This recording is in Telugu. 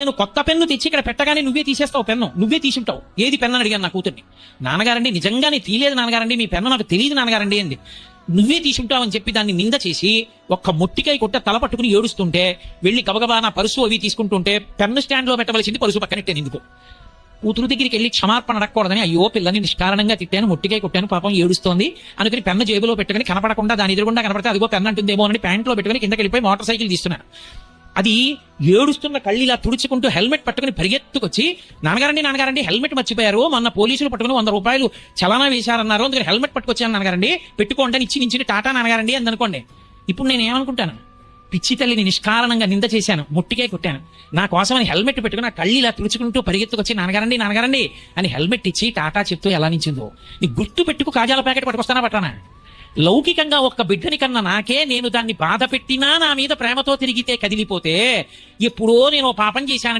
నేను కొత్త పెన్ను తెచ్చి ఇక్కడ పెట్టగానే నువ్వే తీసేస్తావు పెన్ను. నువ్వే తీసుంటావు. ఏది పెన్ను అని అడిగాను నా కూతుర్ని. నాన్నగారండి నిజంగానే తీయలేదు నాన్నగారండి మీ పెన్ను నాకు తెలియదు నాన్నగారండి అంది. నువ్వే తీసుంటావు అని చెప్పి దాన్ని నింద చేసి ఒక్క మొట్టికాయ కొట్ట తల పట్టుకుని ఏడుస్తుంటే వెళ్ళి గబగబా నా పరుసు అవి తీసుకుంటుంటే పెన్ను స్టాండ్లో పెట్టవలసింది పరుసు పక్కనెట్టాను ఎందుకు కూతురు దగ్గరికి వెళ్ళి క్షమార్పణ అడగకూడదని అయ్యో పిల్లని నిష్కారణంగా తిట్టాను మొట్టికాయ కొట్టాను పాపం ఏడుస్తోంది. అనుకుని పెన్ను జేబులో పెట్టుకుని కనపడకుండా దాని ఎదురుగుండా కనపడితే అదిగో పెన్ను అంటుందేమో అని ప్యాంట్లో పెట్టుకుని కిందకి వెళ్ళిపోయి మోటార్ సైకిల్ తీస్తున్నాను. అది ఏడుస్తున్న కళ్ళు ఇలా తుడుచుకుంటూ హెల్మెట్ పట్టుకుని పరిగెత్తుకొచ్చి నాన్నగారండి నాన్నగారండి హెల్మెట్ మర్చిపోయారు. మొన్న పోలీసులు పట్టుకుని వంద రూపాయలు చలానా వేశారన్నారు. అందుకని హెల్మెట్ పట్టుకొచ్చాను నాన్నగారండి. పెట్టుకోండి అని ఇచ్చి నుంచి టాటా నాన్నగారండి అని అనుకోండి. ఇప్పుడు నేను ఏమనుకుంటాను? పిచ్చి తల్లిని నిష్కారణంగా నింద చేశాను. ముట్టికే కొట్టాను. నా కోసమని హెల్మెట్ పెట్టుకుని నా కళ్ళు ఇలా తుడుచుకుంటూ పరిగెత్తుకొచ్చి నాన్నగారండి నాన్నగారండి అని హెల్మెట్ ఇచ్చి టాటా చెప్తూ ఎలా నించిందో. నీ గుర్తు పెట్టుకు కాజాల ప్యాకెట్ పట్టుకొస్తానా పట్టానా? లౌకికంగా ఒక్క బిడ్డని కన్నా నాకే నేను దాన్ని బాధ పెట్టినా నా మీద ప్రేమతో తిరిగితే కదిలిపోతే ఎప్పుడో నేను పాపం చేశాను